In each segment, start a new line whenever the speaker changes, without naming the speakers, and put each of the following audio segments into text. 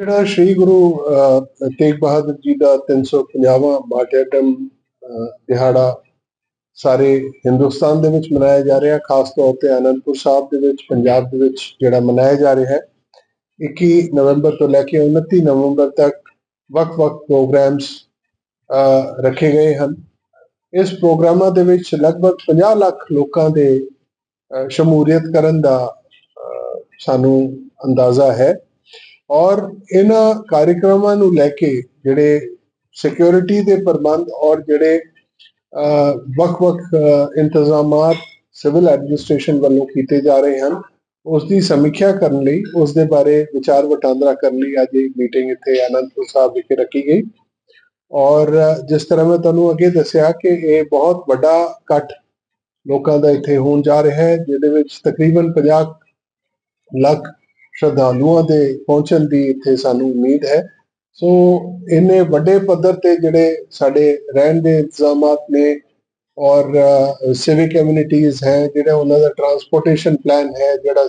ਜਿਹੜਾ ਸ੍ਰੀ ਗੁਰੂ ਤੇਗ ਬਹਾਦਰ ਜੀ ਦਾ 350ਵਾਂ ਮਾਰਟਿਰਡਮ ਅਹ, ਦਿਹਾੜਾ ਸਾਰੇ ਹਿੰਦੁਸਤਾਨ ਦੇ ਵਿੱਚ ਮਨਾਇਆ ਜਾ ਰਿਹਾ ਖਾਸ ਤੌਰ ਤੇ ਆਨੰਦਪੁਰ ਸਾਹਿਬ ਦੇ ਵਿੱਚ ਪੰਜਾਬ ਦੇ ਵਿੱਚ ਜਿਹੜਾ ਮਨਾਇਆ ਜਾ ਰਿਹਾ ਹੈ। 21 ਨਵੰਬਰ ਤੋਂ ਲੈ ਕੇ 29 ਨਵੰਬਰ ਤੱਕ ਵੱਖ-ਵੱਖ ਪ੍ਰੋਗਰਾਮਸ ਰੱਖੇ ਗਏ ਹਨ। ਇਸ ਪ੍ਰੋਗਰਾਮਾਂ ਦੇ ਵਿੱਚ ਲਗਭਗ 50 ਲੱਖ ਲੋਕਾਂ ਦੇ ਸ਼ਮੂਲੀਅਤ ਕਰਨ ਦਾ ਸਾਨੂੰ ਅੰਦਾਜ਼ਾ ਹੈ। ਔਰ ਇਹਨਾਂ ਕਾਰਜਕ੍ਰਮਾਂ ਨੂੰ ਲੈ ਕੇ ਜਿਹੜੇ ਸਿਕਿਉਰਿਟੀ ਦੇ ਪ੍ਰਬੰਧ ਔਰ ਜਿਹੜੇ ਵੱਖ-ਵੱਖ ਇੰਤਜ਼ਾਮਾਤ ਸਿਵਲ ਐਡਮਿਨਿਸਟ੍ਰੇਸ਼ਨ ਵੱਲੋਂ ਕੀਤੇ ਜਾ ਰਹੇ ਹਨ ਉਸ ਦੀ ਸਮੀਖਿਆ ਕਰਨ ਲਈ ਉਸ ਦੇ ਬਾਰੇ ਵਿਚਾਰ ਵਟਾਂਦਰਾ ਕਰਨ ਲਈ ਅੱਜ ਇਹ ਮੀਟਿੰਗ ਇੱਥੇ ਅਨੰਦਪੁਰ ਸਾਹਿਬ ਵਿਖੇ ਰੱਖੀ ਗਈ। ਔਰ ਜਿਸ ਤਰ੍ਹਾਂ ਮੈਂ ਤੁਹਾਨੂੰ ਅੱਗੇ ਦੱਸਿਆ ਕਿ ਇਹ ਬਹੁਤ ਵੱਡਾ ਇਕੱਠ ਲੋਕਾਂ ਦਾ ਇੱਥੇ ਹੋਣ ਜਾ ਰਿਹਾ ਹੈ, ਜਿਹਦੇ ਵਿੱਚ ਤਕਰੀਬਨ 50 ਲੱਖ ਸ਼ਰਧਾਲੂਆਂ ਦੇ ਪਹੁੰਚਣ ਦੀ ਇੱਥੇ ਸਾਨੂੰ ਉਮੀਦ ਹੈ ਸੋ ਇੰਨੇ ਵੱਡੇ ਪੱਧਰ ਤੇ ਜਿਹੜੇ ਸਾਡੇ ਰਹਿਣ ਦੇ ਇੰਤਜ਼ਾਮਾਤ ਨੇ ਔਰ ਸਿਵਿਕ ਕਮਿਊਨਿਟੀਆਂ ਹੈ ਜਿਹੜਾ ਉਹਨਾਂ ਦਾ ਟਰਾਂਸਪੋਰਟੇਸ਼ਨ ਪਲਾਨ ਹੈ ਜਿਹੜਾ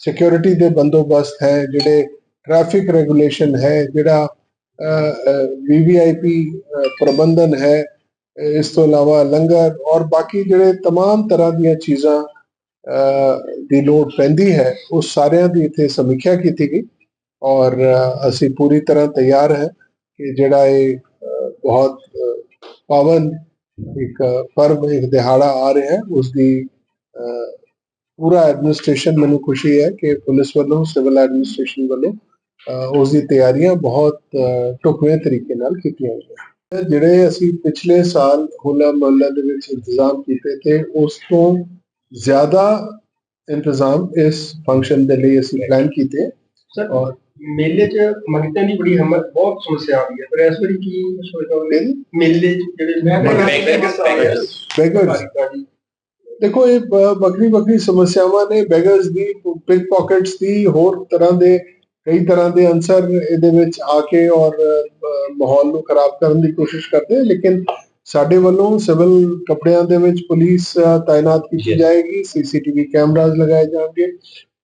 ਸਿਕਿਉਰਿਟੀ ਦੇ ਬੰਦੋਬਸਤ ਹੈ ਜਿਹੜੇ ਟ੍ਰੈਫਿਕ ਰੈਗੂਲੇਸ਼ਨ ਹੈ ਜਿਹੜਾ ਵੀਵੀਆਈਪੀ ਪ੍ਰਬੰਧਨ ਹੈ ਇਸ ਤੋਂ ਇਲਾਵਾ ਲੰਗਰ ਔਰ ਬਾਕੀ ਜਿਹੜੇ तमाम ਤਰ੍ਹਾਂ ਦੀਆਂ ਚੀਜ਼ਾਂ ਅਹ, ਦੀ ਲੋੜ ਪੈਂਦੀ ਹੈ ਉਹ ਸਾਰਿਆਂ ਦੀ ਇੱਥੇ ਸਮੀਖਿਆ ਕੀਤੀ ਗਈ ਔਰ ਅਸੀਂ ਪੂਰੀ ਤਰ੍ਹਾਂ ਤਿਆਰ ਹੈ ਕਿ ਜਿਹੜਾ ਇਹ ਬਹੁਤ ਪਾਵਨ ਇੱਕ ਪਰਵ ਇੱਕ ਦਿਹਾੜਾ ਆ ਰਿਹਾ ਹੈ ਉਸ ਦੀ ਪੂਰਾ ਐਡਮਿਨਿਸਟ੍ਰੇਸ਼ਨ ਮੈਨੂੰ ਖੁਸ਼ੀ ਹੈ ਕਿ ਪੁਲਿਸ ਵੱਲੋਂ ਸਿਵਲ ਐਡਮਿਨਿਸਟ੍ਰੇਸ਼ਨ ਵੱਲੋਂ ਅਹ, ਉਸ ਦੀ ਤਿਆਰੀਆਂ ਬਹੁਤ ਅਹ, ਢੁਕਵੇਂ ਤਰੀਕੇ ਨਾਲ ਕੀਤੀਆਂ ਗਈਆਂ। ਜਿਹੜੇ ਅਸੀਂ ਪਿਛਲੇ ਸਾਲ ਹੋਲਾ ਮਹੱਲਾ ਦੇ ਵਿੱਚ ਇੰਤਜ਼ਾਮ ਕੀਤੇ ਤੇ ਉਸ ਤੋਂ ਜ਼ਿਆਦਾ ਇੰਤਜ਼ਾਮ ਇਸ ਫੰਕਸ਼ਨ ਦੇ ਲਈ ਅਸੀਂ ਪਲਾਨ ਕੀਤੇ।
ਸਰ
ਔਰ
ਮੇਲੇ 'ਚ ਮੰਗਤਾਂ ਦੀ ਬੜੀ ਹਮ ਬਹੁਤ ਸਮੱਸਿਆ ਆ ਰਹੀ ਹੈ। ਪਰ ਇਸ ਵਾਰੀ ਕੀ ਸੋਚਦਾ
ਮੇਲੇ?
ਮੇਲੇ 'ਚ ਜਿਹੜੇ.
ਬੈਗਰਸ ਦੇਖੋ ਇਹ ਬ- ਵੱਖਰੀ ਵੱਖਰੀ ਸਮੱਸਿਆਵਾਂ ਨੇ। ਬੈਗਰਸ ਦੀ ਪਿਕ ਪਾਕਟਸ ਦੀ ਹੋਰ ਤਰ੍ਹਾਂ ਦੇ ਕਈ ਤਰ੍ਹਾਂ ਦੇ ਅਨਸਰ ਇਹਦੇ ਵਿੱਚ ਆ ਕੇ ਔਰ ਮਾਹੌਲ ਨੂੰ ਖਰਾਬ ਕਰਨ ਦੀ ਕੋਸ਼ਿਸ਼ ਕਰਦੇ ਲੇਕਿਨ ਸਾਡੇ ਵੱਲੋਂ ਸਿਵਲ ਕੱਪੜਿਆਂ ਦੇ ਵਿੱਚ ਪੁਲਿਸ ਤਾਇਨਾਤ ਕੀਤੀ ਜਾਏਗੀ ਸੀਸੀਟੀਵੀ ਕੈਮਰਾਜ਼ ਲਗਾਏ ਜਾਣਗੇ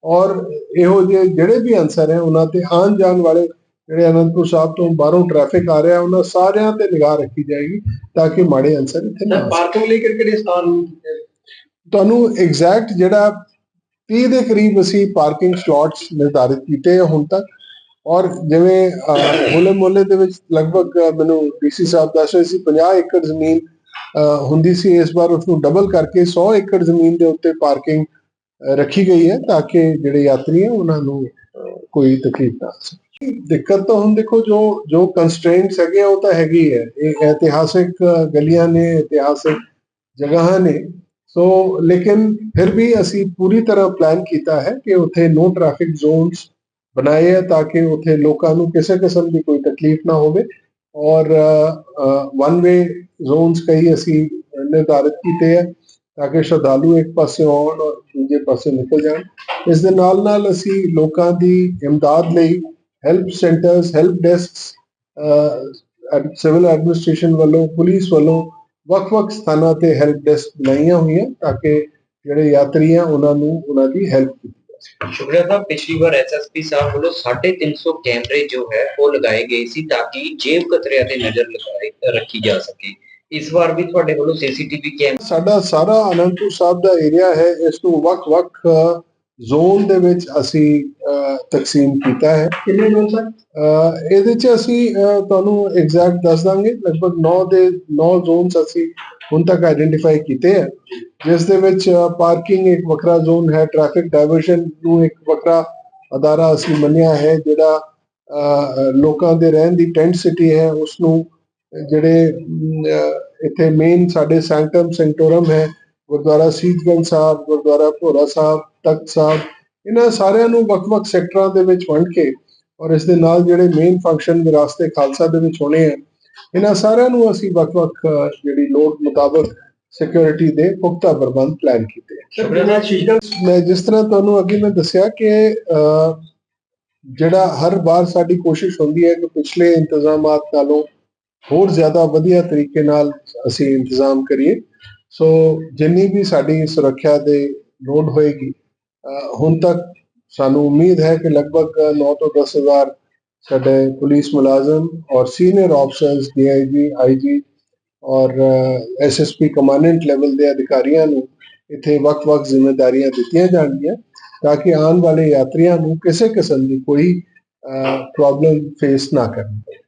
ਔਰ ਇਹੋ ਜਿਹੇ ਜਿਹੜੇ ਵੀ ਅਨਸਰ ਹੈ ਉਹਨਾਂ ਤੇ ਆਉਣ ਜਾਣ ਵਾਲੇ ਜਿਹੜੇ ਅਨੰਦਪੁਰ ਸਾਹਿਬ ਤੋਂ ਬਾਹਰੋਂ ਟ੍ਰੈਫਿਕ ਆ ਰਿਹਾ ਉਹਨਾਂ ਸਾਰਿਆਂ ਤੇ ਨਿਗਾਹ ਰੱਖੀ ਜਾਏਗੀ ਤਾਂ ਕਿ ਮਾੜੇ ਅਨਸਰ ਇੱਥੇ ਨਾ।
ਪਾਰਕਿੰਗ ਲਈ ਕਿਹੜੇ ਸਥਾਨ
ਤੁਹਾਨੂੰ ਐਗਜ਼ੈਕਟ ਜਿਹੜਾ 30 ਦੇ ਕਰੀਬ ਅਸੀਂ ਪਾਰਕਿੰਗ ਸਲੋਟਸ ਨਿਰਧਾਰਿਤ ਕੀਤੇ ਹੁਣ ਤੱਕ। ਔਰ ਜਿਵੇਂ ਹੋਲੇ ਮੋਲੇ ਦੇ ਵਿੱਚ ਲਗਭਗ ਅਹ, ਮੈਨੂੰ ਡੀਸੀ ਸਾਹਿਬ ਦੱਸ ਰਹੇ ਸੀ 50 ਏਕੜ ਜ਼ਮੀਨ ਹੁੰਦੀ ਸੀ ਇਸ ਵਾਰ ਉਸ ਨੂੰ ਡਬਲ ਕਰਕੇ 100 ਏਕੜ ਜ਼ਮੀਨ ਦੇ ਉੱਤੇ ਪਾਰਕਿੰਗ ਰੱਖੀ ਗਈ ਹੈ ਤਾਂ ਕਿ ਜਿਹੜੇ ਯਾਤਰੀ ਹੈ ਉਹਨਾਂ ਨੂੰ ਕੋਈ ਤਕਲੀਫ ਨਾ ਸਕੇ ਦਿੱਕਤ ਤਾਂ ਹੁਣ ਦੇਖੋ ਜੋ ਜੋ ਕੰਸਟ੍ਰੇਂਟਸ ਹੈਗੇ ਆ, ਉਹ ਤਾਂ ਹੈਗੀ ਹੈ। ਇਹ ਇਤਿਹਾਸਿਕ ਗਲੀਆਂ ਨੇ ਇਤਿਹਾਸਿਕ ਜਗ੍ਹਾ ਨੇ। ਸੋ ਲੇਕਿਨ ਫਿਰ ਵੀ ਅਸੀਂ ਪੂਰੀ ਤਰ੍ਹਾਂ ਪਲਾਨ ਕੀਤਾ ਹੈ ਕਿ ਉੱਥੇ ਨੋ ਟ੍ਰੈਫਿਕ ਜ਼ੋਨਸ ਬਣਾਏ ਹੈ ਤਾਂ ਕਿ ਉੱਥੇ ਲੋਕਾਂ ਨੂੰ ਕਿਸੇ ਕਿਸਮ ਦੀ ਕੋਈ ਤਕਲੀਫ ਨਾ ਹੋਵੇ। ਔਰ ਵਨ ਵੇ ਜ਼ੋਨਸ ਕਈ ਅਸੀਂ ਨਿਰਧਾਰਿਤ ਕੀਤੇ ਹੈ ਤਾਂ ਕਿ ਸ਼ਰਧਾਲੂ ਇੱਕ ਪਾਸੇ ਆਉਣ ਔਰ ਦੂਜੇ ਪਾਸੇ ਨਿਕਲ ਜਾਣ। ਇਸ ਦੇ ਨਾਲ ਨਾਲ ਅਸੀਂ ਲੋਕਾਂ ਦੀ ਇਮਦਾਦ ਲਈ help centres help desks civil administration ਵੱਲੋਂ ਪੁਲਿਸ ਵੱਲੋਂ ਵੱਖ-ਵੱਖ ਸਥਾਨਾਂ ਤੇ ਹੈਲਪ ਡੈਸਕ ਬਣਾਈਆਂ ਹੋਈਆਂ ਤਾਂ ਕਿ ਜਿਹੜੇ ਯਾਤਰੀ ਆ, ਉਹਨਾਂ ਨੂੰ ਉਹਨਾਂ ਦੀ ਹੈਲਪ ਕੀਤੀ ਜਾ ਸਕੇ
ਸ਼ੁਕਰੀਆ ਸਾਹਿਬ, ਪਿਛਲੀ ਵਾਰ ਐਸਐਸਪੀ ਸਾਹਿਬ ਵੱਲੋਂ 350 ਕੈਮਰੇ ਜੋ ਹੈ, ਉਹ ਲਗਾਏ ਗਏ ਸੀ ਤਾਂ ਕਿ ਜੇਬ ਕਤਰਿਆਂ ਤੇ ਨਜ਼ਰ ਲਗਾਈ ਰੱਖੀ ਜਾ ਸਕੇ। ਇਸ ਵਾਰ ਵੀ ਤੁਹਾਡੇ ਵੱਲੋਂ ਸੀਸੀਟੀਵੀ ਕੈਮਰਾ
ਸਾਡਾ ਸਾਰਾ ਅਨੰਦਪੁਰ ਸਾਹਿਬ ਦਾ ਏਰੀਆ ਹੈ, ਇਸ ਨੂੰ ਵੱਖ-ਵੱਖ ਜ਼ੋਨ ਦੇ ਵਿੱਚ ਅਸੀਂ ਤਕਸੀਮ ਕੀਤਾ ਹੈ।
ਕਿੰਨੇ ਲੋਕ ਸਰ?
ਇਹਦੇ ਚ ਅਸੀਂ ਤੁਹਾਨੂੰ ਐਗਜ਼ੈਕਟ ਦੱਸ ਦਾਂਗੇ। ਲਗਭਗ 9 ਦੇ 9 ਜ਼ੋਨਸ ਅਸੀਂ ਹੁਣ ਤੱਕ ਆਇਡੈਂਟੀਫਾਈ ਕੀਤੇ ਹੈ। ਜਿਸ ਦੇ ਵਿੱਚ ਪਾਰਕਿੰਗ ਇੱਕ ਵੱਖਰਾ ਜ਼ੋਨ ਹੈ। ਟ੍ਰੈਫਿਕ ਡਾਇਵਰਸ਼ਨ ਨੂੰ ਇੱਕ ਵੱਖਰਾ ਅਦਾਰਾ ਅਸੀਂ ਮੰਨਿਆ ਹੈ ਜਿਹੜਾ ਲੋਕਾਂ ਦੇ ਰਹਿਣ ਦੀ ਟੈਂਟ ਸਿਟੀ ਹੈ। ਉਸ ਨੂੰ ਜਿਹੜੇ ਇੱਥੇ ਮੇਨ ਸਾਡੇ ਸੈਂਕਟਮ ਸੈਂਟੋਰਮ ਹੈ। ਗੁਰਦੁਆਰਾ ਸੀਤਗੰਜ ਸਾਹਿਬ ਗੁਰਦੁਆਰਾ ਭੋਰਾ ਸਾਹਿਬ ਤਖਤ ਸਾਹਿਬ ਇਹਨਾਂ ਸਾਰਿਆਂ ਨੂੰ ਵੱਖ-ਵੱਖ ਸੈਕਟਰਾਂ ਦੇ ਵਿੱਚ ਵੰਡ ਕੇ ਔਰ ਇਸ ਦੇ ਨਾਲ ਜਿਹੜੇ ਮੇਨ ਫੰਕਸ਼ਨ ਵਿਰਾਸਤੇ ਖਾਲਸਾ ਦੇ ਵਿੱਚ ਹੋਣੇ ਆ ਇਹਨਾਂ ਸਾਰਿਆਂ ਨੂੰ ਅਸੀਂ ਵੱਖ-ਵੱਖ ਜਿਹੜੀ ਲੋੜ ਮੁਤਾਬਕ ਸਿਕਿਉਰਿਟੀ ਦੇ ਪੁਖਤਾ ਪ੍ਰਬੰਧ ਪਲਾਨ ਕੀਤੇ ਆ। ਮੈਂ ਜਿਸ ਤਰ੍ਹਾਂ ਤੁਹਾਨੂੰ ਅੱਗੇ ਮੈਂ ਦੱਸਿਆ ਕਿ ਜਿਹੜਾ ਹਰ ਵਾਰ ਸਾਡੀ ਕੋਸ਼ਿਸ਼ ਹੁੰਦੀ ਹੈ ਕਿ ਪਿਛਲੇ ਇੰਤਜ਼ਾਮਾਤ ਨਾਲੋਂ ਹੋਰ ਜ਼ਿਆਦਾ ਵਧੀਆ ਤਰੀਕੇ ਨਾਲ ਅਸੀਂ ਇੰਤਜ਼ਾਮ ਕਰੀਏ ਸੋ ਜਿੰਨੀ ਵੀ ਸਾਡੀ ਸੁਰੱਖਿਆ ਦੇ ਲੋੜ ਹੋਏਗੀ ਹੁਣ ਤੱਕ ਸਾਨੂੰ ਉਮੀਦ ਹੈ ਕਿ ਲਗਭਗ 9 ਤੋਂ 10000 ਸਾਡੇ ਪੁਲਿਸ ਮੁਲਾਜ਼ਮ ਔਰ ਸੀਨੀਅਰ ਆਫਸਰਸ, ਡੀਆਈਜੀ, ਆਈਜੀ ਔਰ ਐਸਐਸਪੀ ਕਮਾਂਡੈਂਟ ਲੈਵਲ ਦੇ ਅਧਿਕਾਰੀਆਂ ਨੂੰ ਇੱਥੇ ਵੱਖ-ਵੱਖ ਜ਼ਿੰਮੇਵਾਰੀਆਂ ਦਿੱਤੀਆਂ ਜਾਣਗੀਆਂ ਤਾਂ ਕਿ ਆਉਣ ਵਾਲੇ ਯਾਤਰੀਆਂ ਨੂੰ ਕਿਸੇ ਕਿਸਮ ਦੀ ਕੋਈ ਪ੍ਰੋਬਲਮ ਫੇਸ ਨਾ ਕਰਨੀ। ਪਵੇ